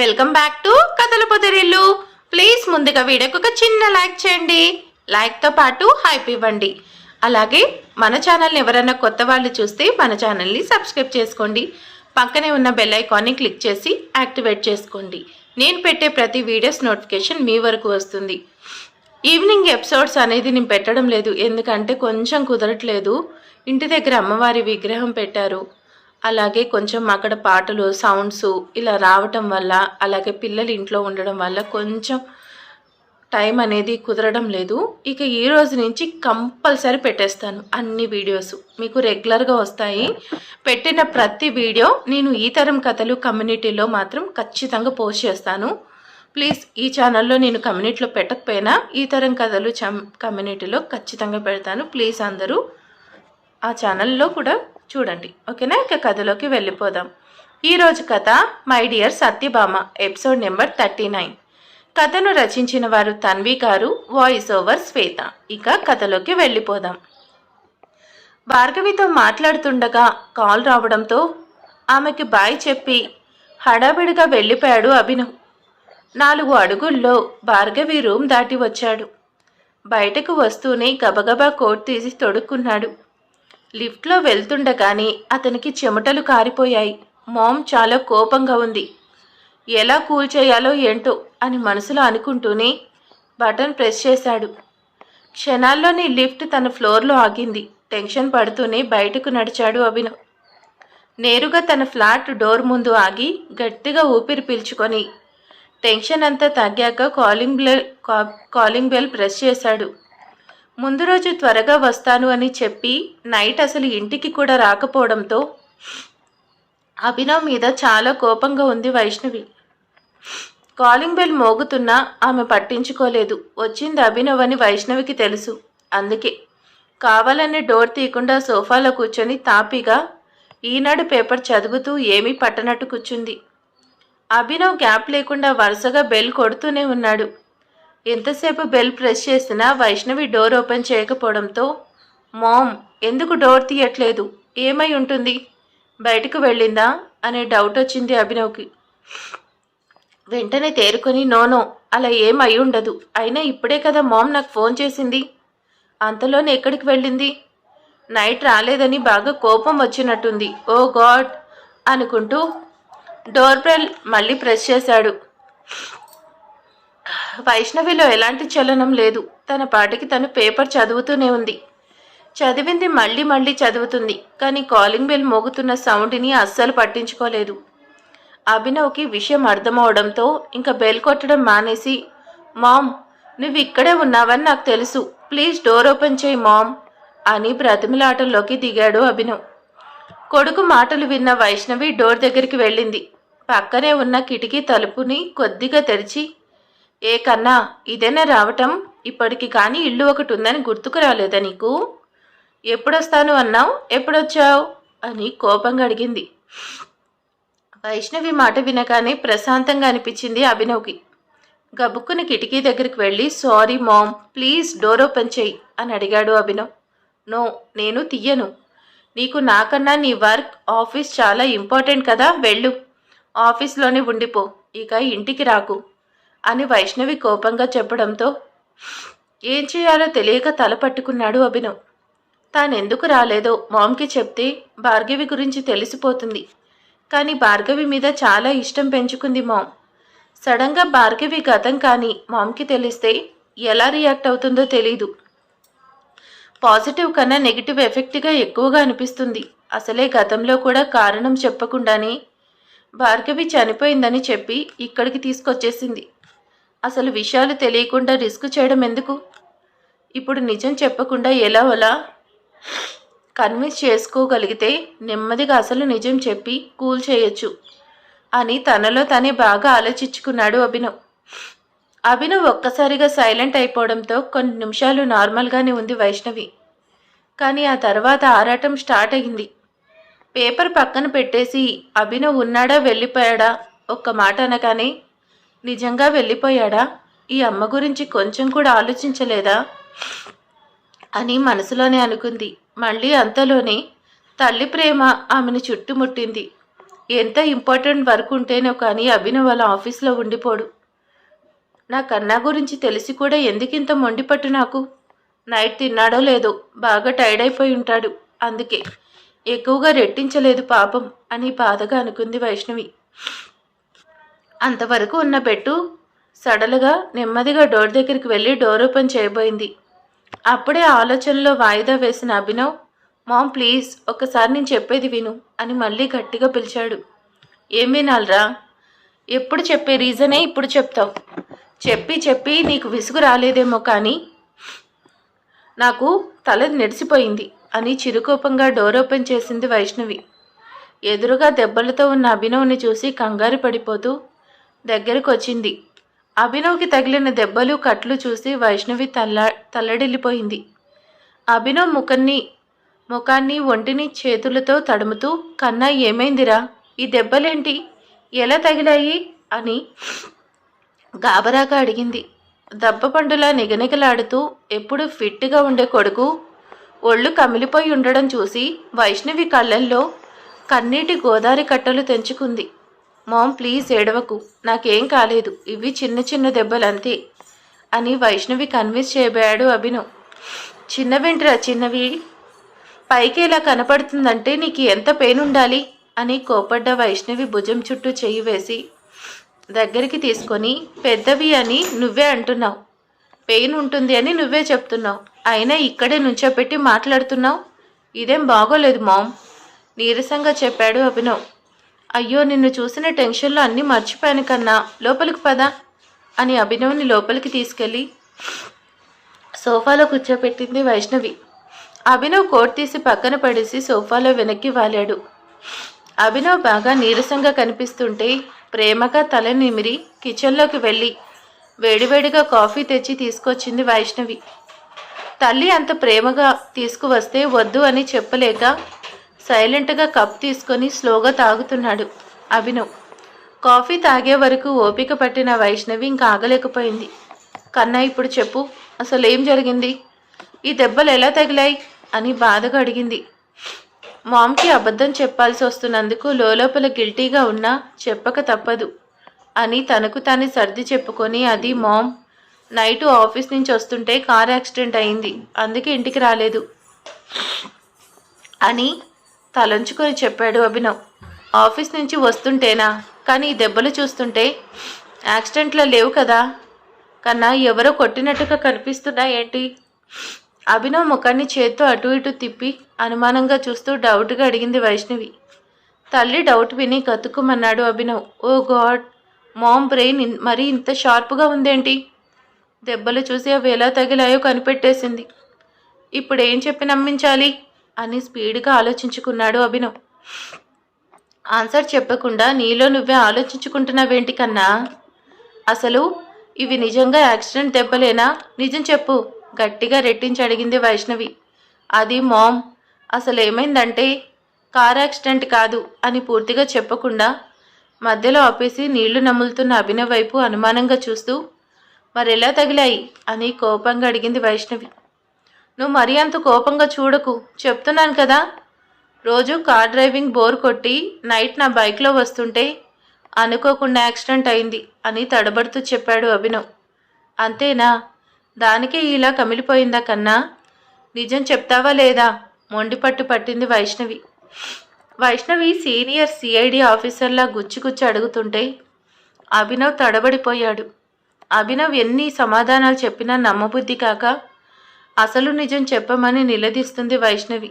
Welcome back to కథల పొదరిల్లు. Please ముందుగా వీడియోకి ఒక చిన్న లైక్ చేయండి. లైక్తో పాటు హైప్ ఇవ్వండి. అలాగే మన ఛానల్ని ఎవరైనా కొత్త వాళ్ళు చూస్తే మన ఛానల్ని సబ్స్క్రైబ్ చేసుకోండి. పక్కనే ఉన్న బెల్ ఐకాన్ని క్లిక్ చేసి యాక్టివేట్ చేసుకోండి. నేను పెట్టే ప్రతి వీడియోస్ నోటిఫికేషన్ మీ వరకు వస్తుంది. ఈవినింగ్ ఎపిసోడ్స్ అనేది నేను పెట్టడం లేదు. ఎందుకంటే కొంచెం కుదరట్లేదు. ఇంటి దగ్గర అమ్మవారి విగ్రహం పెట్టారు. అలాగే కొంచెం అక్కడ పాటలు సౌండ్స్ ఇలా రావటం వల్ల అలాగే పిల్లలు ఇంట్లో ఉండడం వల్ల కొంచెం టైం అనేది కుదరడం లేదు. ఇక ఈ రోజు నుంచి కంపల్సరీ పెట్టేస్తాను అన్ని వీడియోస్ మీకు రెగ్యులర్గా వస్తాయి. పెట్టిన ప్రతి వీడియో నేను ఈ తరం కథలు కమ్యూనిటీలో మాత్రం ఖచ్చితంగా పోస్ట్ చేస్తాను. ప్లీజ్ ఈ ఛానల్లో నేను కమ్యూనిటీలో పెట్టకపోయినా ఈ తరం కథలు చం కమ్యూనిటీలో ఖచ్చితంగా పెడతాను. ప్లీజ్ అందరూ ఆ ఛానల్లో కూడా చూడండి. ఓకేనా? ఇక కథలోకి వెళ్ళిపోదాం. ఈరోజు కథ my dear Satyabhama episode number thirty nine. కథను రచించిన వారు తన్వి గారు వాయిస్ ఓవర్ శ్వేత. ఇక కథలోకి వెళ్ళిపోదాం. భార్గవితో మాట్లాడుతుండగా కాల్ రావడంతో ఆమెకి బాయ్ చెప్పి హడావిడిగా వెళ్ళిపోయాడు అభినవ్. నాలుగు అడుగుల్లో భార్గవి రూమ్ దాటి వచ్చాడు. బయటకు వస్తూనే గబగబా కోట్ తీసి తొడుక్కున్నాడు. లిఫ్ట్లో వెళ్తుండగానే అతనికి చెమటలు కారిపోయాయి. మామ్ చాలా కోపంగా ఉంది. ఎలా కూల్ చేయాలో ఏంటో అని మనసులో అనుకుంటూనే బటన్ ప్రెస్ చేశాడు. క్షణాల్లోనే లిఫ్ట్ తన ఫ్లోర్లో ఆగింది. టెన్షన్ పడుతూనే బయటకు నడిచాడు అభినవ్ నేరుగా తన ఫ్లాట్ డోర్ ముందు ఆగి గట్టిగా ఊపిరి పీల్చుకొని టెన్షన్ అంతా తగ్గాక calling bell calling bell press చేశాడు. ముందు రోజు త్వరగా వస్తాను అని చెప్పి నైట్ అసలు ఇంటికి కూడా రాకపోవడంతో అభినవ్ మీద చాలా కోపంగా ఉంది వైష్ణవి. కాలింగ్ బెల్ మోగుతున్నా ఆమె పట్టించుకోలేదు. వచ్చింది అభినవ్ అని వైష్ణవికి తెలుసు. అందుకే కావాలని డోర్ తీయకుండా సోఫాలో కూర్చొని తాపీగా ఈనాడు పేపర్ చదువుతూ ఏమీ పట్టనట్టు కూర్చుంది. అభినవ్ గ్యాప్ లేకుండా వరుసగా బెల్ కొడుతూనే ఉన్నాడు. ఎంతసేపు బెల్ ప్రెస్ చేసినా వైష్ణవి డోర్ ఓపెన్ చేయకపోవడంతో మామ్ ఎందుకు డోర్ తీయట్లేదు? ఏమై ఉంటుంది? బయటకు వెళ్ళిందా? అనే డౌట్ వచ్చింది అభినవ్కి. వెంటనే తేరుకొని నోనో అలా ఏమై ఉండదు. అయినా ఇప్పుడే కదా మామ్ నాకు ఫోన్ చేసింది. అంతలోనే ఎక్కడికి వెళ్ళింది? నైట్ రాలేదని బాగా కోపం వచ్చినట్టుంది. Oh God! అనుకుంటూ డోర్ బెల్ మళ్ళీ ప్రెస్ చేశాడు. వైష్ణవిలో ఎలాంటి చలనం లేదు. తన పాటికి తను పేపర్ చదువుతూనే ఉంది. చదివింది మళ్ళీ మళ్ళీ చదువుతుంది. కానీ కాలింగ్ బెల్ మోగుతున్న సౌండ్ని అస్సలు పట్టించుకోలేదు. అభినవ్కి విషయం అర్థమవడంతో ఇంకా బెల్ కొట్టడం మానేసి మామ్ నువ్వు ఇక్కడే ఉన్నావని నాకు తెలుసు. ప్లీజ్ డోర్ ఓపెన్ చేయి మామ్ అని బ్రతిమిలాటల్లోకి దిగాడు అభినవ్. కొడుకు మాటలు విన్న వైష్ణవి డోర్ దగ్గరికి వెళ్ళింది. పక్కనే ఉన్న కిటికీ తలుపుని కొద్దిగా తెరిచి ఏ కన్నా ఇదేనా రావటం ఇప్పటికి కానీ ఇల్లు ఒకటి ఉందని గుర్తుకు రాలేదా నీకు? ఎప్పుడొస్తాను అన్నావు? ఎప్పుడొచ్చావు? అని కోపంగా అడిగింది. వైష్ణవి మాట వినగానే ప్రశాంతంగా అనిపించింది అభినవ్కి. గబుక్కుని కిటికీ దగ్గరికి వెళ్ళి sorry mom please door open చేయి అని అడిగాడు అభినవ్. నో నేను తీయను. నీకు నాకన్నా నీ వర్క్ ఆఫీస్ చాలా ఇంపార్టెంట్ కదా వెళ్ళు. ఆఫీస్లోనే ఉండిపో ఇక ఇంటికి రాకు. అని వైష్ణవి కోపంగా చెప్పడంతో ఏం చేయాలో తెలియక తల పట్టుకున్నాడు అభినవ్. తానెందుకు రాలేదో మామ్కి చెప్తే భార్గవి గురించి తెలిసిపోతుంది. కానీ భార్గవి మీద చాలా ఇష్టం పెంచుకుంది మామ్. సడన్గా భార్గవి గతం కానీ మామ్కి తెలిస్తే ఎలా రియాక్ట్ అవుతుందో తెలీదు. పాజిటివ్ కన్నా నెగిటివ్ ఎఫెక్ట్గా ఎక్కువగా అనిపిస్తుంది. అసలే గతంలో కూడా కారణం చెప్పకుండానే భార్గవి చనిపోయిందని చెప్పి ఇక్కడికి తీసుకొచ్చేసింది. అసలు విషయాలు తెలియకుండా రిస్క్ చేయడం ఎందుకు? ఇప్పుడు నిజం చెప్పకుండా ఎలా అలా కన్విన్స్ చేసుకోగలిగితే నెమ్మదిగా అసలు నిజం చెప్పి కూల్ చేయొచ్చు అని తనలో తనే బాగా ఆలోచించుకున్నాడు అభినవ్. అభినవ్ ఒక్కసారిగా సైలెంట్ అయిపోవడంతో కొన్ని నిమిషాలు నార్మల్గానే ఉంది వైష్ణవి. కానీ ఆ తర్వాత ఆరాటం స్టార్ట్ అయింది. పేపర్ పక్కన పెట్టేసి అభినవ్ ఉన్నాడా వెళ్ళిపోయాడా? ఒక్క మాట అనగానే నిజంగా వెళ్ళిపోయాడా? ఈ అమ్మ గురించి కొంచెం కూడా ఆలోచించలేదా? అని మనసులోనే అనుకుంది. మళ్ళీ అంతలోనే తల్లి ప్రేమ ఆమెను చుట్టుముట్టింది. ఎంత ఇంపార్టెంట్ వర్క్ ఉంటేనో కానీ అభినవ్ వాళ్ళ ఆఫీస్లో ఉండిపోడు. నా కన్నా గురించి తెలిసి కూడా ఎందుకింత మొండిపట్టు నాకు? నైట్ తిన్నాడో లేదో బాగా టైర్డ్ అయిపోయి ఉంటాడు. అందుకే ఎక్కువగా రెట్టించలేదు పాపం అని బాధగా అనుకుంది వైష్ణవి. అంతవరకు ఉన్న పెట్టు. సడలుగా నెమ్మదిగా డోర్ దగ్గరికి వెళ్ళి డోర్ ఓపెన్ చేయబోయింది. అప్పుడే ఆలోచనలో వాయిదా వేసిన అభినవ్ మామ్ ప్లీజ్ ఒక్కసారి నేను చెప్పేది విను అని మళ్ళీ గట్టిగా పిలిచాడు. ఏం వినాలరా? ఎప్పుడు చెప్పే రీజనే ఇప్పుడు చెప్తావు. చెప్పి చెప్పి నీకు విసుగు రాలేదేమో కానీ నాకు తల నెడిసిపోయింది అని చిరుకోపంగా డోర్ ఓపెన్ చేసింది వైష్ణవి. ఎదురుగా దెబ్బలతో ఉన్న అభినవ్ని చూసి కంగారు పడిపోతూ దగ్గరకు వచ్చింది అభినవ్కి తగిలిన దెబ్బలు కట్లు చూసి వైష్ణవి తల్ల తల్లడిల్లిపోయింది. అభినవ్ ముఖాన్ని ముఖాన్ని ఒంటిని చేతులతో తడుముతూ కన్నా ఏమైందిరా? ఈ దెబ్బలేంటి? ఎలా తగిలాయి? అని గాబరాగా అడిగింది. దెబ్బ పండులా నిగనిగలాడుతూ ఎప్పుడు ఫిట్గా ఉండే కొడుకు ఒళ్ళు కమిలిపోయి ఉండడం చూసి వైష్ణవి కళ్ళల్లో కన్నీటి గోదారి కట్టలు తెంచుకుంది. మామ్ ప్లీజ్ ఏడవకు. నాకేం కాలేదు. ఇవి చిన్న చిన్న దెబ్బలంతే అని వైష్ణవి కన్విన్స్ చేయబోయాడు అభినవ్ చిన్నవేంట్రా చిన్నవి? పైకి ఇలా కనపడుతుందంటే నీకు ఎంత పెయిన్ ఉండాలి అని కోపడ్డ వైష్ణవి భుజం చుట్టూ చెయ్యి వేసి దగ్గరికి తీసుకొని పెద్దవి అని నువ్వే అంటున్నావు. పెయిన్ ఉంటుంది అని నువ్వే చెప్తున్నావు. అయినా ఇక్కడే నుంచోపెట్టి మాట్లాడుతున్నావు? ఇదేం బాగోలేదు మామ్. నీరసంగా చెప్పాడు అభినవ్. అయ్యో నిన్ను చూసిన టెన్షన్లో అన్నీ మర్చిపోయాను కన్నా. లోపలికి పద అని అభినవ్ని లోపలికి తీసుకెళ్ళి సోఫాలో కూర్చోపెట్టింది వైష్ణవి. అభినవ్ కోట్ తీసి పక్కన పడేసి సోఫాలో వెనక్కి వాలాడు. అభినవ్ బాగా నీరసంగా కనిపిస్తుంటే ప్రేమగా తల నిమిరి కిచెన్లోకి వెళ్ళి వేడివేడిగా కాఫీ తెచ్చి తీసుకొచ్చింది వైష్ణవి. తల్లి అంత ప్రేమగా తీసుకువస్తే వద్దు అని చెప్పలేక సైలెంట్గా కప్ తీసుకొని స్లోగా తాగుతున్నాడు అభినవ్. కాఫీ తాగే వరకు ఓపిక పట్టిన వైష్ణవి ఇంకా ఆగలేకపోయింది. కన్నా ఇప్పుడు చెప్పు అసలు ఏం జరిగింది? ఈ దెబ్బలు ఎలా తగిలాయి? అని బాధగా అడిగింది. మామ్కి అబద్ధం చెప్పాల్సి వస్తున్నందుకు లోపల గిల్టీగా ఉన్నా చెప్పక తప్పదు అని తనకు తాను సర్ది చెప్పుకొని అది మామ్ నైటు ఆఫీస్ నుంచి వస్తుంటే కార్ యాక్సిడెంట్ అయింది అందుకే ఇంటికి రాలేదు అని తలంచుకొని చెప్పాడు అభినవ్. ఆఫీస్ నుంచి వస్తుంటేనా? కానీ ఈ దెబ్బలు చూస్తుంటే యాక్సిడెంట్లో లేవు కదా? కన్నా ఎవరో కొట్టినట్టుగా కనిపిస్తున్నా ఏంటి? అభినవ్ ముఖాన్ని చేత్తో అటు ఇటు తిప్పి అనుమానంగా చూస్తూ డౌట్గా అడిగింది వైష్ణవి. తల్లి డౌట్ విని కతుక్కుమన్నాడు Abhinav. Oh God! Mom brain మరీ ఇంత షార్ప్గా ఉందేంటి? దెబ్బలు చూసి అవి ఎలా తగిలాయో కనిపెట్టేసింది. ఇప్పుడు ఏం చెప్పి నమ్మించాలి? అని స్పీడ్గా ఆలోచించుకున్నాడు అభినవ్. ఆన్సర్ చెప్పకుండా నీలో నువ్వే ఆలోచించుకుంటున్నావేంటి కన్నా? అసలు ఇవి నిజంగా యాక్సిడెంట్ దెబ్బలేనా? నిజం చెప్పు. గట్టిగా రెట్టించి అడిగింది వైష్ణవి. అది మామ్. అసలు ఏమైందంటే కార్ యాక్సిడెంట్ కాదు అని పూర్తిగా చెప్పకుండా మధ్యలో ఆపేసి నీళ్ళు నములుతున్న అభినవ్ వైపు అనుమానంగా చూస్తూ మరెలా తగిలాయి? అని కోపంగా అడిగింది వైష్ణవి. నువ్వు మరీ అంత కోపంగా చూడకు. చెప్తున్నాను కదా. రోజు కార్ డ్రైవింగ్ బోర్ కొట్టి నైట్ నా బైక్లో వస్తుంటే అనుకోకుండా యాక్సిడెంట్ అయింది అని తడబడుతూ చెప్పాడు అభినవ్. అంతేనా? దానికే ఇలా కమిలిపోయిందా కన్నా? నిజం చెప్తావా లేదా? మొండిపట్టు పట్టింది వైష్ణవి. వైష్ణవి సీనియర్ సిఐడి ఆఫీసర్లా గుచ్చిగుచ్చి అడుగుతుంటే అభినవ్ తడబడిపోయాడు. అభినవ్ ఎన్ని సమాధానాలు చెప్పినా నమ్మబుద్ధి కాక అసలు నిజం చెప్పమని నిలదీస్తుంది వైష్ణవి.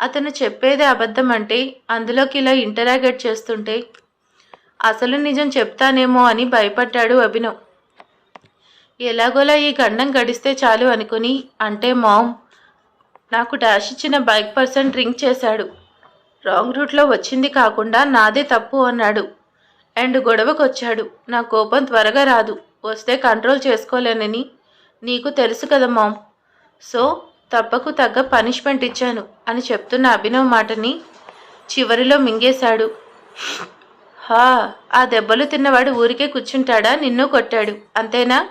అతను చెప్పేది అబద్ధం అంటే అందులోకి ఇలా ఇంటరాగేట్ చేస్తుంటే అసలు నిజం చెప్తానేమో అని భయపడ్డాడు అభినవ్. ఎలాగోలా ఈ గండం గడిస్తే చాలు అనుకుని అంటే మామ్ నాకు డాష్ ఇచ్చిన బైక్ పర్సన్ డ్రింక్ చేశాడు. రాంగ్ రూట్లో వచ్చింది కాకుండా నాదే తప్పు అన్నాడు. అండ్ గొడవకు వచ్చాడు నా కోపం త్వరగా రాదు. వస్తే కంట్రోల్ చేసుకోలేనని నీకు తెలుసు కదా మామ్. సో తప్పకు తగ్గ పనిష్మెంట్ ఇచ్చాను అని చెప్తున్న అభినవ్ మాటని చివరిలో మింగేశాడు. హా ఆ దెబ్బలు తిన్నవాడు ఊరికే కూర్చుంటాడా? నిన్ను కొట్టాడు. అంతేనా?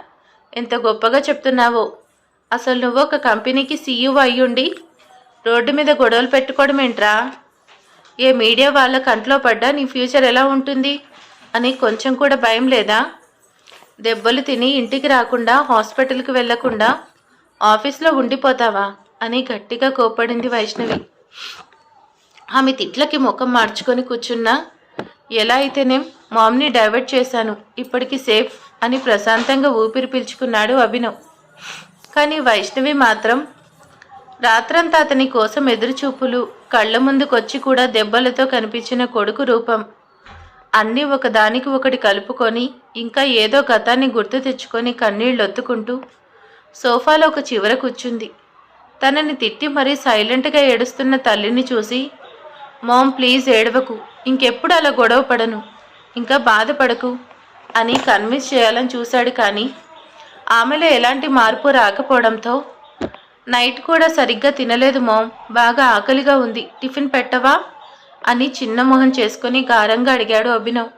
ఎంత గొప్పగా చెప్తున్నావో. అసలు నువ్వు ఒక కంపెనీకి సీఈఓ అయ్యుండి రోడ్డు మీద గొడవలు పెట్టుకోవడం ఏంట్రా? ఏ మీడియా వాళ్ళ కంట్లో పడ్డా నీ ఫ్యూచర్ ఎలా ఉంటుంది? అని కొంచెం కూడా భయం లేదా? దెబ్బలు తిని ఇంటికి రాకుండా హాస్పిటల్కి వెళ్ళకుండా ఆఫీస్లో ఉండిపోతావా? అని గట్టిగా కోపడింది వైష్ణవి. ఆమె తిట్లకి ముఖం మార్చుకొని కూర్చున్నా ఎలా అయితేనేం మామ్ని డైవర్ట్ చేశాను. ఇప్పటికి సేఫ్ అని ప్రశాంతంగా ఊపిరి పీల్చుకున్నాడు అభినవ్. కానీ వైష్ణవి మాత్రం రాత్రంతా అతని కోసం ఎదురుచూపులు కళ్ళ ముందుకొచ్చి కూడా దెబ్బలతో కనిపించిన కొడుకు రూపం. అన్నీ ఒకదానికి ఒకటి కలుపుకొని ఇంకా ఏదో గతాన్ని గుర్తు తెచ్చుకొని కన్నీళ్ళొత్తుకుంటూ సోఫాలో ఒక చివర కూర్చుంది. తనని తిట్టి మరీ సైలెంట్గా ఏడుస్తున్న తల్లిని చూసి మామ్ ప్లీజ్ ఏడవకు. ఇంకెప్పుడు అలా గొడవ పడను. ఇంకా బాధపడకు అని కన్విన్స్ చేయాలని చూశాడు కానీ ఆమెలో ఎలాంటి మార్పు రాకపోవడంతో నైట్ కూడా సరిగ్గా తినలేదు మామ్. బాగా ఆకలిగా ఉంది. టిఫిన్ పెట్టవా? అని చిన్న మొహం చేసుకొని గారంగా అడిగాడు అభినవ్.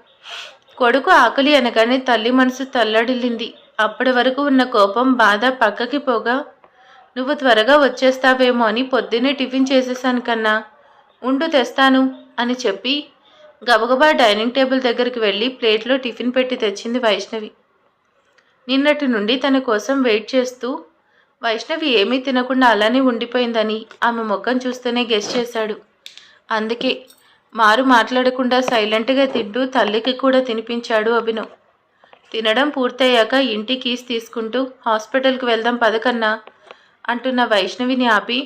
కొడుకు ఆకలి అనగానే తల్లి మనసు తల్లడిల్లింది. అప్పటి వరకు ఉన్న కోపం బాధ పక్కకి పోగా నువ్వు త్వరగా వచ్చేస్తావేమో అని పొద్దున్నే టిఫిన్ చేసేసాను కన్నా ఉండు తెస్తాను అని చెప్పి గబగబా డైనింగ్ టేబుల్ దగ్గరికి వెళ్ళి ప్లేట్లో టిఫిన్ పెట్టి తెచ్చింది వైష్ణవి. నిన్నటి నుండి తన కోసం వెయిట్ చేస్తూ వైష్ణవి ఏమీ తినకుండా అలానే ఉండిపోయిందని ఆమె ముఖం చూస్తేనే గెస్ చేశాడు. అందుకే మారు మాట్లాడకుండా సైలెంట్గా తింటూ తల్లికి కూడా తినిపించాడు అభినవ్. తినడం పూర్తయ్యాక ఇంటి కీస్ తీసుకుంటూ హాస్పిటల్కి వెళ్దాం పదకన్నా అంటున్న వైష్ణవిని ఆపి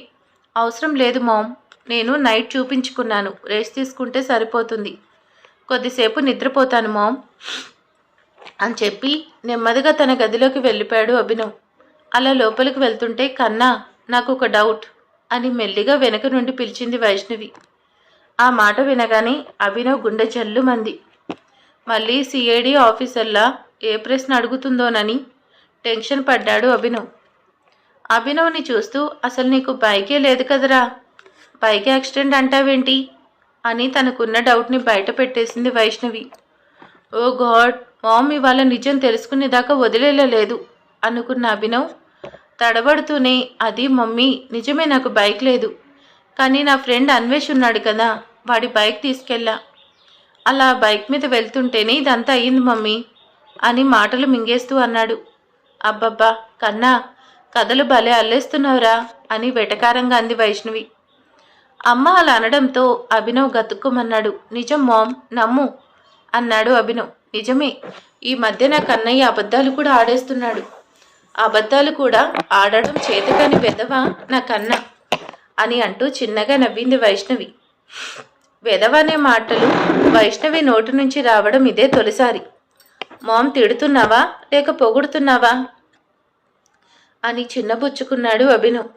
అవసరం లేదు మామ్ నేను నైట్ చూపించుకున్నాను రెస్ట్ తీసుకుంటే సరిపోతుంది. కొద్దిసేపు నిద్రపోతాను మామ్ అని చెప్పి నెమ్మదిగా తన గదిలోకి వెళ్ళిపోయాడు అభినవ్. అలా లోపలికి వెళ్తుంటే కన్నా నాకు ఒక డౌట్ అని మెల్లిగా వెనక నుండి పిలిచింది వైష్ణవి. ఆ మాట వినగానే అభినవ్ గుండె జల్లుమంది. మళ్ళీ సిఐడి ఆఫీసర్లా ఏ ప్రశ్న అడుగుతుందోనని? టెన్షన్ పడ్డాడు అభినవ్. అభినవ్ని చూస్తూ అసలు నీకు బైకే లేదు కదరా? బైక్ యాక్సిడెంట్ అంటావేంటి? అని తనకున్న డౌట్ని బయట పెట్టేసింది వైష్ణవి. ఓ గాడ్ మామ్ ఇవాళ నిజం తెలుసుకునేదాకా వదిలేలేదు అనుకున్న అభినవ్. తడబడుతూనే అది మమ్మీ నిజమే నాకు బైక్ లేదు. కానీ నా ఫ్రెండ్ అన్వేష్ ఉన్నాడు కదా వాడి బైక్ తీసుకెళ్ళా. అలా బైక్ మీద వెళ్తుంటేనే ఇదంతా అయ్యింది మమ్మీ. అని మాటలు మింగేస్తూ అన్నాడు. అబ్బబ్బా కన్నా కథలు భలే అల్లేస్తున్నావురా అని వెటకారంగా అంది వైష్ణవి. అమ్మ అలా అనడంతో అభినవ్ గతుక్కుమన్నాడు. నిజం మామ్ నమ్ము అన్నాడు అభినవ్. నిజమే ఈ మధ్య నా కన్నయ్య అబద్ధాలు కూడా ఆడేస్తున్నాడు. అబద్ధాలు కూడా ఆడడం చేతకాని వెదవా నా కన్న అని అంటూ చిన్నగా నవ్వింది వైష్ణవి. వెదవ అనే మాటలు వైష్ణవి నోటి నుంచి రావడం ఇదే తొలిసారి. మామ్ తిడుతున్నావా? లేక పొగుడుతున్నావా? అని చిన్నబుచ్చుకున్నాడు అభినవ్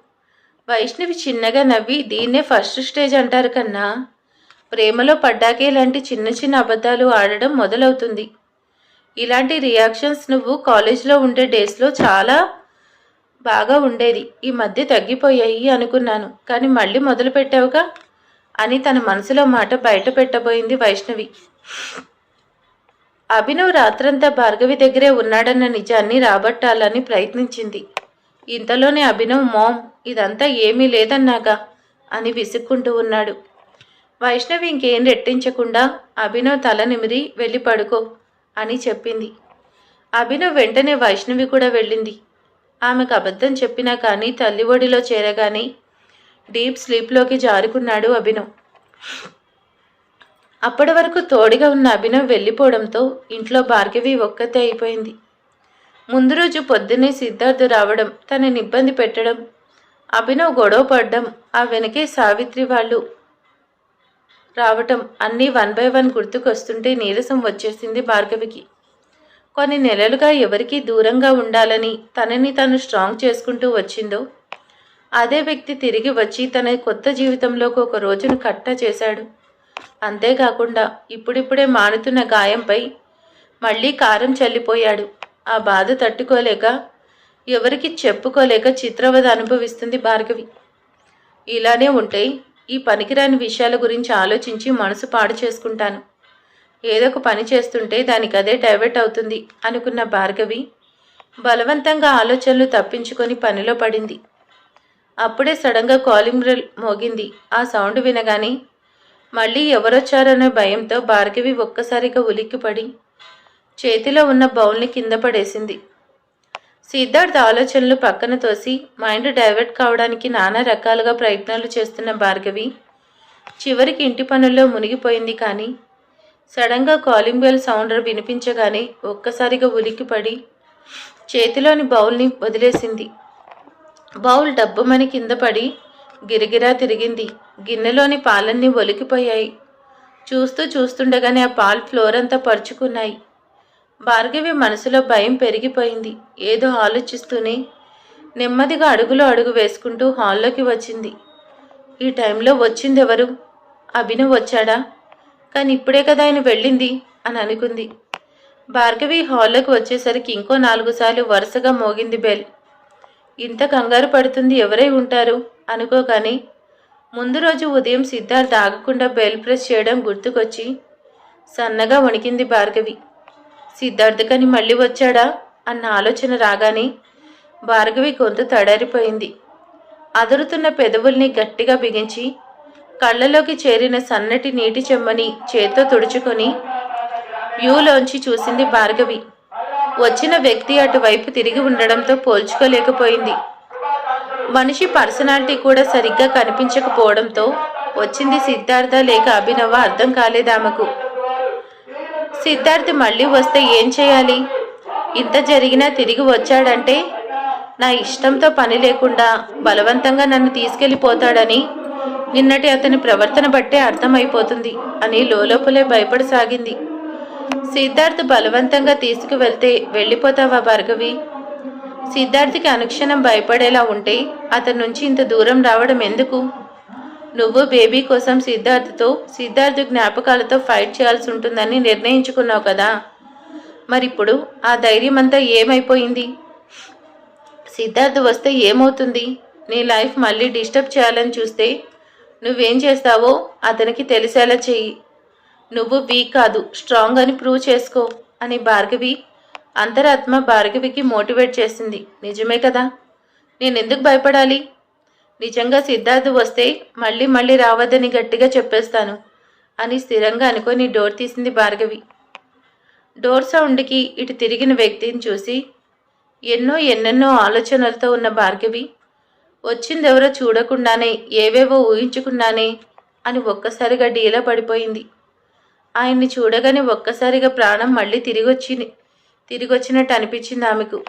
వైష్ణవి చిన్నగా నవ్వి దీన్నే ఫస్ట్ స్టేజ్ అంటారు కన్నా. ప్రేమలో పడ్డాకే ఇలాంటి చిన్న చిన్న అబద్ధాలు ఆడడం మొదలవుతుంది. ఇలాంటి రియాక్షన్స్ నువ్వు కాలేజ్లో ఉండే డేస్లో చాలా బాగా ఉండేది. ఈ మధ్య తగ్గిపోయాయి అనుకున్నాను. కానీ మళ్ళీ మొదలు పెట్టావుగా అని తన మనసులో మాట బయట పెట్టబోయింది వైష్ణవి. అభినవ్ రాత్రంతా భార్గవి దగ్గరే ఉన్నాడన్న నిజాన్ని రాబట్టాలని ప్రయత్నించింది. ఇంతలోనే అభినవ్ మోమ్ ఇదంతా ఏమీ లేదన్నాగా అని విసుక్కుంటూ ఉన్నాడు. వైష్ణవి ఇంకేం రెట్టించకుండా అభినవ్ తల నిమిరి వెళ్ళి పడుకో అని చెప్పింది. అభినవ్ వెంటనే వైష్ణవి కూడా వెళ్ళింది. ఆమెకు అబద్ధం చెప్పినా కానీ తల్లి ఒడిలో చేరగానే డీప్ స్లీప్లోకి జారుకున్నాడు అభినవ్. అప్పటి వరకు తోడుగా ఉన్న అభినవ్ వెళ్ళిపోవడంతో ఇంట్లో భార్గవి ఒక్కతే అయిపోయింది. ముందు రోజు పొద్దున్నే సిద్ధార్థ రావడం తనని ఇబ్బంది పెట్టడం అభినవ్ గొడవ పడడం ఆ వెనకే సావిత్రి వాళ్ళు రావటం అన్నీ వన్ బై వన్ గుర్తుకొస్తుంటే నీరసం వచ్చేసింది భార్గవికి. కొన్ని నెలలుగా ఎవరికి దూరంగా ఉండాలని తనని తను స్ట్రాంగ్ చేసుకుంటూ వచ్చిందో అదే వ్యక్తి తిరిగి వచ్చి తన కొత్త జీవితంలోకి ఒక రోజును కట్ట చేశాడు. అంతేకాకుండా ఇప్పుడిప్పుడే మానుతున్న గాయంపై మళ్ళీ కారం చల్లిపోయాడు. ఆ బాధ తట్టుకోలేక ఎవరికి చెప్పుకోలేక చిత్రవద అనుభవిస్తుంది భార్గవి. ఇలానే ఉంటే ఈ పనికిరాని విషయాల గురించి ఆలోచించి మనసు పాడు చేసుకుంటాను. ఏదో ఒక పని చేస్తుంటే దానికి అదే డైవర్ట్ అవుతుంది అనుకున్న భార్గవి బలవంతంగా ఆలోచనలు తప్పించుకొని పనిలో పడింది. అప్పుడే సడన్గా కాలింగ్ బెల్ మోగింది. ఆ సౌండ్ వినగానే మళ్ళీ ఎవరొచ్చారనే భయంతో భార్గవి ఒక్కసారిగా ఉలిక్కిపడి చేతిలో ఉన్న బౌల్ని కింద పడేసింది. సిద్ధార్థ్ ఆలోచనలు పక్కన తోసి మైండ్ డైవర్ట్ కావడానికి నానా రకాలుగా ప్రయత్నాలు చేస్తున్న భార్గవి చివరికి ఇంటి పనుల్లో మునిగిపోయింది కానీ సడన్గా కాలింగ్ బెల్ సౌండ్ వినిపించగానే ఒక్కసారిగా ఉలిక్కిపడి చేతిలోని బౌల్ని వదిలేసింది. బౌల్ డబ్బుమని కింద పడి గిరిగిరా తిరిగింది. గిన్నెలోని పాలన్నీ ఒలికిపోయాయి. చూస్తూ చూస్తుండగానే ఆ పాలు ఫ్లోర్ అంతా పరుచుకున్నాయి. భార్గవి మనసులో భయం పెరిగిపోయింది. ఏదో ఆలోచిస్తూనే నెమ్మదిగా అడుగులో అడుగు వేసుకుంటూ హాల్లోకి వచ్చింది. ఈ టైంలో వచ్చింది ఎవరు అభినవ్ వచ్చాడా? కానీ ఇప్పుడే కదా ఆయన వెళ్ళింది అని అనుకుంది. భార్గవి హాల్లోకి వచ్చేసరికి ఇంకో నాలుగు సార్లు వరుసగా మోగింది బెల్. ఇంత కంగారు పడుతుంది ఎవరై ఉంటారు? అనుకోగానే ముందు రోజు ఉదయం సిద్ధార్థ్ ఆగకుండా బెల్ ప్రెస్ చేయడం గుర్తుకొచ్చి సన్నగా వణికింది భార్గవి. సిద్ధార్థ్ కని మళ్ళీ వచ్చాడా? అన్న ఆలోచన రాగానే భార్గవి గొంతు తడారిపోయింది. అదురుతున్న పెదవుల్ని గట్టిగా బిగించి కళ్ళలోకి చేరిన సన్నటి నీటి చెమ్మని చేత్తో తుడుచుకొని వ్యూలోంచి చూసింది భార్గవి. వచ్చిన వ్యక్తి అటువైపు తిరిగి ఉండడంతో పోల్చుకోలేకపోయింది. మనిషి పర్సనాలిటీ కూడా సరిగ్గా కనిపించకపోవడంతో వచ్చింది సిద్ధార్థ లేక అభినవ అర్థం కాలేదామెకు సిద్ధార్థ్ మళ్ళీ వస్తే ఏం చేయాలి? ఇంత జరిగినా తిరిగి వచ్చాడంటే నా ఇష్టంతో పని లేకుండా బలవంతంగా నన్ను తీసుకెళ్ళిపోతాడని నిన్నటి అతని ప్రవర్తన బట్టే అర్థమైపోతుంది అని లోలోపలే భయపడసాగింది. సిద్ధార్థ్ బలవంతంగా తీసుకువెళ్తే వెళ్ళిపోతావా భార్గవి? సిద్ధార్థికి అనుక్షణం భయపడేలా ఉంటే అతని నుంచి ఇంత దూరం రావడం ఎందుకు? నువ్వు బేబీ కోసం సిద్ధార్థతో సిద్ధార్థ జ్ఞాపకాలతో ఫైట్ చేయాల్సి ఉంటుందని నిర్ణయించుకున్నావు కదా. మరిప్పుడు ఆ ధైర్యం అంతా ఏమైపోయింది? సిద్ధార్థ వస్తే ఏమవుతుంది? నీ లైఫ్ మళ్ళీ డిస్టర్బ్ చేయాలని చూస్తే నువ్వేం చేస్తావో అతనికి తెలిసేలా చెయ్యి. నువ్వు వీక్ కాదు స్ట్రాంగ్ అని ప్రూవ్ చేసుకో అని భార్గవి అంతరాత్మ భార్గవికి మోటివేట్ చేసింది. నిజమే కదా? నేనెందుకు భయపడాలి? నిజంగా సిద్ధార్థ్ వస్తే మళ్ళీ మళ్ళీ రావద్దని గట్టిగా చెప్పేస్తాను అని స్థిరంగా అనుకొని డోర్ తీసింది భార్గవి. డోర్ సౌండ్కి ఇటు తిరిగిన వ్యక్తిని చూసి ఎన్నో ఎన్నెన్నో ఆలోచనలతో ఉన్న భార్గవి వచ్చిందెవరో చూడకుండానే ఏవేవో ఊహించుకున్నానే అని ఒక్కసారిగా డీలా పడిపోయింది. ఆయన్ని చూడగానే ఒక్కసారిగా ప్రాణం మళ్ళీ తిరిగి తిరిగొచ్చినట్టు అనిపించింది ఆమెకు.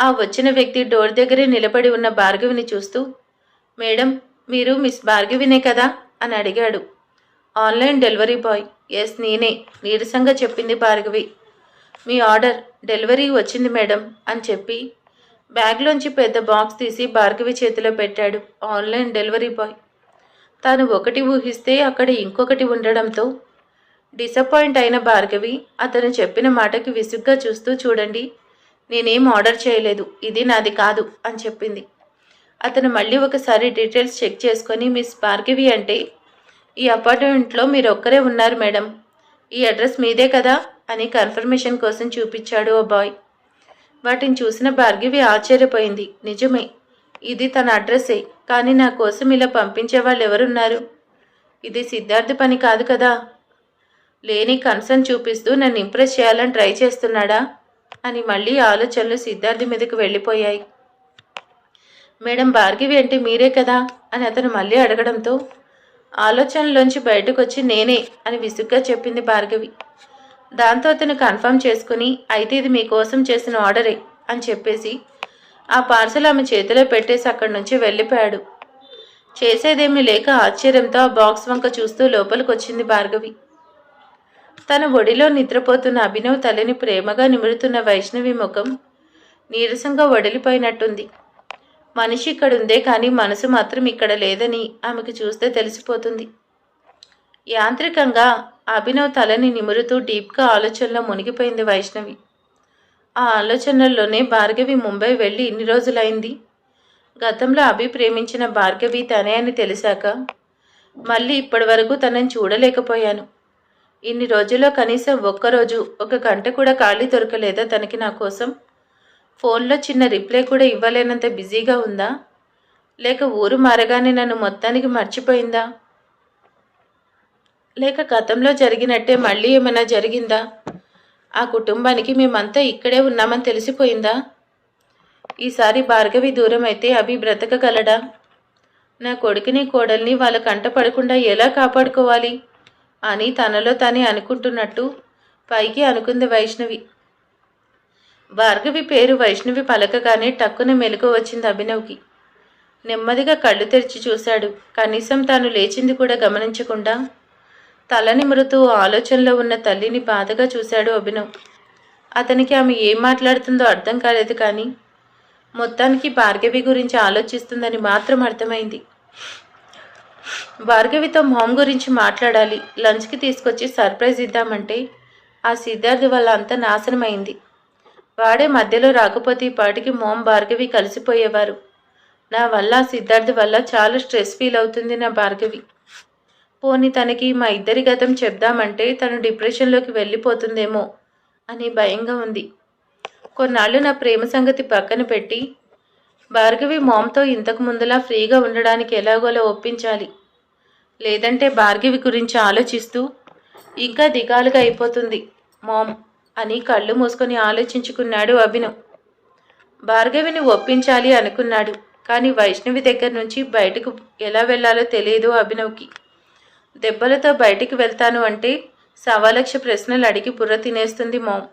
ఆ వచ్చిన వ్యక్తి డోర్ దగ్గరే నిలబడి ఉన్న భార్గవిని చూస్తూ మేడం మీరు మిస్ భార్గవినే కదా? అని అడిగాడు. Online delivery boy. ఎస్ నేనే. నీరసంగా చెప్పింది భార్గవి. మీ ఆర్డర్ డెలివరీ వచ్చింది మేడం అని చెప్పి బ్యాగ్లోంచి పెద్ద బాక్స్ తీసి భార్గవి చేతిలో పెట్టాడు ఆన్లైన్ డెలివరీ బాయ్. తాను ఒకటి ఊహిస్తే అక్కడ ఇంకొకటి ఉండడంతో డిసప్పాయింట్ అయిన భార్గవి అతను చెప్పిన మాటకి విసుగ్గా చూస్తూ చూడండి నేనేం ఆర్డర్ చేయలేదు ఇది నాది కాదు అని చెప్పింది. అతను మళ్ళీ ఒకసారి డీటెయిల్స్ చెక్ చేసుకొని మిస్ భార్గవి అంటే ఈ అపార్ట్మెంట్లో మీరు ఒక్కరే ఉన్నారు మేడం ఈ అడ్రస్ మీదే కదా అని కన్ఫర్మేషన్ కోసం చూపించాడు ఓ బాయ్. వాటిని చూసిన భార్గవి ఆశ్చర్యపోయింది. నిజమే ఇది తన అడ్రస్సే కానీ నా కోసం ఇలా పంపించే వాళ్ళు ఎవరున్నారు ఇది సిద్ధార్థ పని కాదు కదా? లేని కన్సర్న్ చూపిస్తూ నన్ను ఇంప్రెస్ చేయాలని ట్రై చేస్తున్నాడా? అని మళ్ళీ ఆలోచనలు సిద్ధార్థి మీదకు వెళ్ళిపోయాయి. మేడం భార్గవి అంటే మీరే కదా? అని అతను మళ్ళీ అడగడంతో ఆలోచనలోంచి బయటకు వచ్చి నేనే అని విసుగ్గా చెప్పింది భార్గవి. దాంతో అతను కన్ఫర్మ్ చేసుకుని అయితే ఇది మీకోసం చేసిన ఆర్డరే అని చెప్పేసి ఆ పార్సల్ ఆమె చేతిలో పెట్టేసి అక్కడి నుంచి వెళ్ళిపోయాడు. చేసేదేమీ లేక ఆశ్చర్యంతో ఆ బాక్స్ వంక చూస్తూ లోపలికి వచ్చింది భార్గవి. తన ఒడిలో నిద్రపోతున్న అభినవ్ తలని ప్రేమగా నిమురుతున్న వైష్ణవి ముఖం నీరసంగా వడిలిపోయినట్టుంది. మనిషి ఇక్కడుందే కానీ మనసు మాత్రం ఇక్కడ లేదని ఆమెకు చూస్తే తెలిసిపోతుంది. యాంత్రికంగా అభినవ్ తలని నిమురుతూ డీప్గా ఆలోచనలో మునిగిపోయింది వైష్ణవి. ఆ ఆలోచనల్లోనే భార్గవి ముంబై వెళ్ళి ఇన్ని రోజులైంది. గతంలో అభి ప్రేమించిన భార్గవి తనే అని తెలిసాక మళ్ళీ ఇప్పటి వరకు తనని చూడలేకపోయాను. ఇన్ని రోజుల్లో కనీసం ఒక్కరోజు ఒక గంట కూడా ఖాళీ దొరకలేదా తనకి నా కోసం? ఫోన్లో చిన్న రిప్లై కూడా ఇవ్వలేనంత బిజీగా ఉందా? లేక ఊరు మారగానే నన్ను మొత్తానికి మర్చిపోయిందా? లేక గతంలో జరిగినట్టే మళ్ళీ ఏమైనా జరిగిందా? ఆ కుటుంబానికి మేమంతా ఇక్కడే ఉన్నామని తెలిసిపోయిందా? ఈసారి భార్గవి దూరం అయితే అభి బ్రతకగలడా? నా కొడుకుని కోడల్ని వాళ్ళ కంట పడకుండా ఎలా కాపాడుకోవాలి? అని తనలో తనే అనుకుంటున్నట్టు పైకి అనుకుంది వైష్ణవి. భార్గవి పేరు వైష్ణవి పలకగానే టక్కున మెలకు వచ్చింది అభినవ్కి. నెమ్మదిగా కళ్ళు తెరిచి చూశాడు. కనీసం తాను లేచింది కూడా గమనించకుండా తల నిమురుతూ ఆలోచనలో ఉన్న తల్లిని బాధగా చూశాడు అభినవ్. అతనికి ఆమె ఏం మాట్లాడుతుందో అర్థం కాలేదు కానీ మొత్తానికి భార్గవి గురించి ఆలోచిస్తుందని మాత్రం అర్థమైంది. భార్గవితో మామ్ గురించి మాట్లాడాలి. లంచ్కి తీసుకొచ్చి సర్ప్రైజ్ ఇద్దామంటే ఆ సిద్ధార్థి వల్ల అంతా నాశనమైంది. వాడే మధ్యలో రాకపోతే ఈ పాటికి భార్గవి కలిసిపోయేవారు. నా వల్ల సిద్ధార్థి వల్ల చాలా స్ట్రెస్ ఫీల్ అవుతుంది నా భార్గవి. పోని తనకి మా ఇద్దరి గతం చెప్దామంటే తను డిప్రెషన్లోకి వెళ్ళిపోతుందేమో అని భయంగా ఉంది. కొన్నాళ్ళు నా ప్రేమ సంగతి పక్కన పెట్టి భార్గవి మామ్తో ఇంతకు ముందులా ఫ్రీగా ఉండడానికి ఎలాగోలా ఒప్పించాలి. లేదంటే భార్గవి గురించి ఆలోచిస్తూ ఇంకా దిగాలుగా అయిపోతుంది మామ్ అని కళ్ళు మూసుకొని ఆలోచించుకున్నాడు అభినవ్ భార్గవిని ఒప్పించాలి అనుకున్నాడు కానీ వైష్ణవి దగ్గర నుంచి బయటకు ఎలా వెళ్ళాలో తెలియదు అభినవ్కి. దెబ్బలతో బయటికి వెళ్తాను అంటే సవాలక్ష ప్రశ్నలు అడిగి బుర్ర తినేస్తుంది మామ్.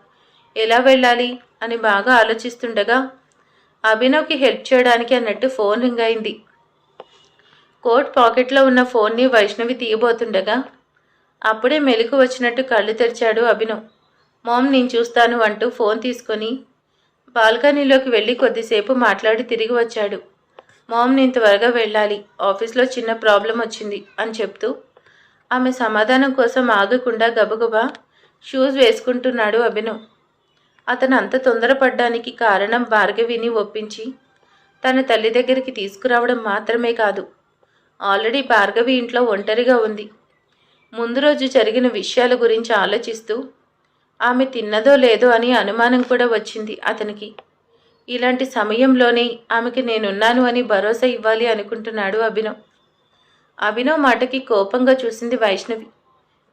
ఎలా వెళ్ళాలి అని బాగా ఆలోచిస్తుండగా అభినవ్కి హెల్ప్ చేయడానికి అన్నట్టు ఫోన్ రింగ్ అయింది. కోట్ పాకెట్లో ఉన్న ఫోన్ని వైష్ణవి తీయబోతుండగా అప్పుడే మెలకు వచ్చినట్టు కళ్ళు తెరిచాడు అభినవ్. మామ్ నేను చూస్తాను అంటూ ఫోన్ తీసుకొని బాల్కనీలోకి వెళ్ళి కొద్దిసేపు మాట్లాడి తిరిగి వచ్చాడు. మామ్ నేను త్వరగా వెళ్ళాలి. ఆఫీస్లో చిన్న ప్రాబ్లం వచ్చింది అని చెప్తూ ఆమె సమాధానం కోసం ఆగకుండా గబగబా షూస్ వేసుకుంటున్నాడు అభినవ్. అతను అంత తొందరపడ్డానికి కారణం భార్గవిని ఒప్పించి తన తల్లి దగ్గరికి తీసుకురావడం మాత్రమే కాదు. ఆల్రెడీ భార్గవి ఇంట్లో ఒంటరిగా ఉంది. ముందు రోజు జరిగిన విషయాల గురించి ఆలోచిస్తూ ఆమె తిన్నదో లేదో అని అనుమానం కూడా వచ్చింది అతనికి. ఇలాంటి సమయంలోనే ఆమెకి నేనున్నాను అని భరోసా ఇవ్వాలి అనుకుంటున్నాడు అభినవ్. అభినవ్ మాటకి కోపంగా చూసింది వైష్ణవి.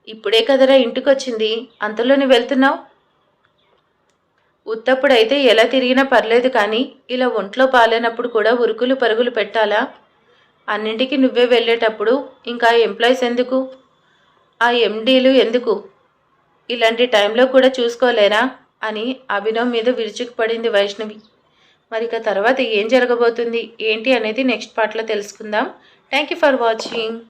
ఇప్పుడే కదరా ఇంటికొచ్చింది. అంతలోనే వెళ్తున్నావు? ఉత్తప్పుడైతే ఎలా తిరిగినా పర్లేదు కానీ ఇలా ఒంట్లో పాలేనప్పుడు కూడా ఉరుకులు పరుగులు పెట్టాలా? అన్నింటికి నువ్వే వెళ్ళేటప్పుడు ఇంకా ఎంప్లాయీస్ ఎందుకు? ఆ ఎండీలు ఎందుకు? ఇలాంటి టైంలో కూడా చూసుకోలేరా అని అభినవ్ మీద విరుచుకుపడింది వైష్ణవి. మరి ఇక తర్వాత ఏం జరగబోతుంది ఏంటి అనేది నెక్స్ట్ పార్ట్లో తెలుసుకుందాం. Thank you for watching